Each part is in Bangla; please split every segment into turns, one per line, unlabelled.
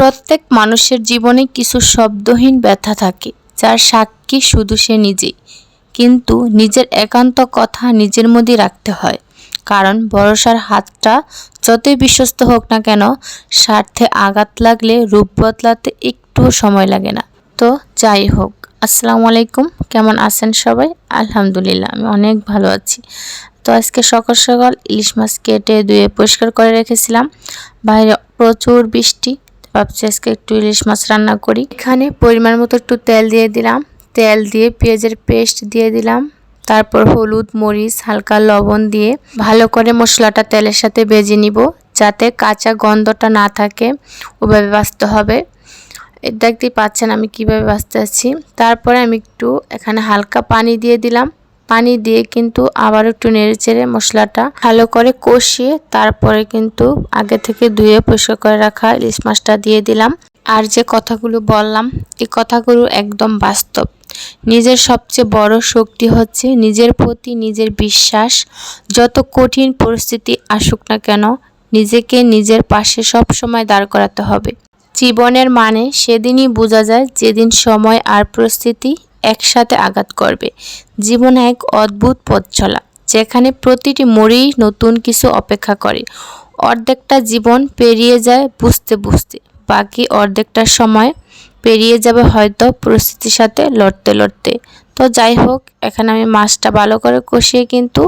প্রত্যেক মানুষের জীবনে কিছু শব্দহীন ব্যথা থাকে, যার সাক্ষী শুধু সে নিজেই। কিন্তু নিজের একান্ত কথা নিজের মধ্যেই রাখতে হয়। কারণ ভরসার হাতটা যতই বিশ্বস্ত হোক না কেন, স্বার্থে আঘাত লাগলে, রূপ বদলাতে একটুও সময় লাগে না। তো যাই হোক, আসসালামু আলাইকুম। কেমন আছেন সবাই? আলহামদুলিল্লাহ, আমি অনেক ভালো আছি। তো আজকে সকাল সকাল ইলিশ মাছ কেটে ধুয়ে পরিষ্কার করে রেখেছিলাম। বাইরে প্রচুর বৃষ্টি ভাবছি আজকে একটু ইলিশ মাছ রান্না করি। এখানে পরিমাণ মতো একটু তেল দিয়ে দিলাম। তেল দিয়ে পেঁয়াজের পেস্ট দিয়ে দিলাম। তারপর হলুদ, মরিচ, হালকা লবণ দিয়ে ভালো করে মশলাটা তেলের সাথে ভেজে নিব। যাতে কাঁচা গন্ধটা না থাকে, ওভাবে বাছতে হবে। দেখতেই পাচ্ছেন আমি কীভাবে বাঁচতে আছি। তারপরে আমি একটু এখানে হালকা পানি দিয়ে দিলাম। পানি দিয়ে কিন্তু আবার একটু নেড়ে চেড়ে মশলাটা ভালো করে কষিয়ে তারপরে কিন্তু আগে থেকে ধুয়ে পরিষ্কার করে রাখা ইলিশ মাছটা দিয়ে দিলাম। আর যে কথাগুলো বললাম, এই কথাগুলো একদম বাস্তব। নিজের সবচেয়ে বড় শক্তি হচ্ছে নিজের প্রতি নিজের বিশ্বাস। যত কঠিন পরিস্থিতি আসুক না কেন, নিজেকে নিজের পাশে সব সময় দাঁড় করাতে হবে। জীবনের মানে সেদিনই বোঝা যায় যেদিন সময় আর পরিস্থিতি একসাথে আঘাত করবে। জীবন এক অদ্ভুত পথ চলা, যেখানে প্রতিটি মোড়েই নতুন কিছু অপেক্ষা করে। অর্ধেকটা জীবন পেরিয়ে যায় বুঝতে বুঝতে, বাকি অর্ধেকটা সময় পেরিয়ে যাবে হয়তো পরিস্থিতির সাথে লড়তে লড়তে। তো যাই হোক, এখানে আমি মাছটা ভালো করে কষিয়ে কিন্তু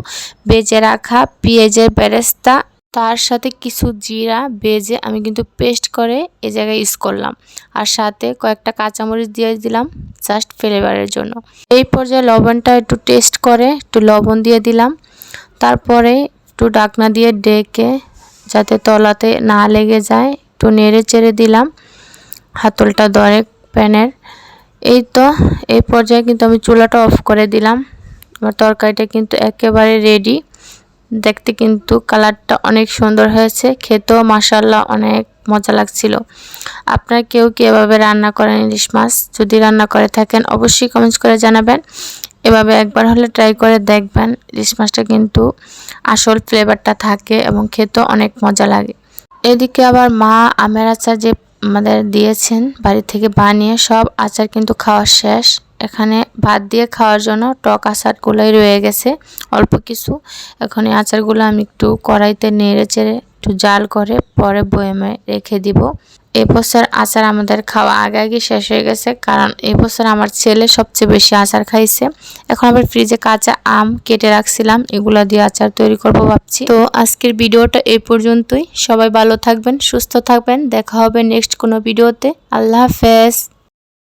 বেজে রাখা পেঁয়াজের বেরেস্তা তার সাথে কিছু জিরা বেজে আমি কিন্তু পেস্ট করে এ জায়গায় ইউজ করলাম। আর সাথে কয়েকটা কাঁচামরিচ দিয়ে দিলাম জাস্ট ফ্লেভারের জন্য। এই পর্যায়ে লবণটা একটু টেস্ট করে একটু লবণ দিয়ে দিলাম। তারপরে একটু ডাকনা দিয়ে ডেকে যাতে তলাতে না লেগে যায় একটু নেড়ে চেড়ে দিলাম হাতলটা ধরে প্যানের। এই তো, এই পর্যায়ে কিন্তু আমি চুলাটা অফ করে দিলাম। আমার তরকারিটা কিন্তু একেবারে রেডি দেখতে কিন্তু কালারটা অনেক সুন্দর হয়েছে। খেতেও মাসাল্লাহ অনেক মজা লাগছিল। আপনারা কেউ কি এভাবে রান্না করেন ইলিশ মাছ? যদি রান্না করে থাকেন, অবশ্যই কমেন্টস করে জানাবেন। এভাবে একবার হলে ট্রাই করে দেখবেন, ইলিশ মাছটা কিন্তু আসল ফ্লেভারটা থাকে এবং খেতেও অনেক মজা লাগে। এদিকে আবার মা আমের আচার যে আমাদের দিয়েছেন, বাড়ি থেকে বানিয়ে সব আচার কিন্তু খাওয়া শেষ। এখানে ভাত দিয়ে খাওয়ার জন্য টক আচারগুলোই রয়ে গেছে। অল্প কিছু। এখন এই আচারগুলো আমি একটু কড়াইতে নেড়ে চেড়ে একটু জাল করে পরে বয়েমে রেখে দিব। এ বছর আচার আমাদের খাওয়া আগে আগে শেষ হয়ে গেছে, কারণ এ বছর আমার ছেলে সবচেয়ে বেশি আচার খাইছে। এখন আবার ফ্রিজে কাঁচা আম কেটে রাখছিলাম, এগুলো দিয়ে আচার তৈরি করব ভাবছি। তো আজকের ভিডিওটা এই পর্যন্তই। সবাই ভালো থাকবেন, সুস্থ থাকবেন। দেখা হবে নেক্সট কোনো ভিডিওতে। আল্লাহ হাফেজ।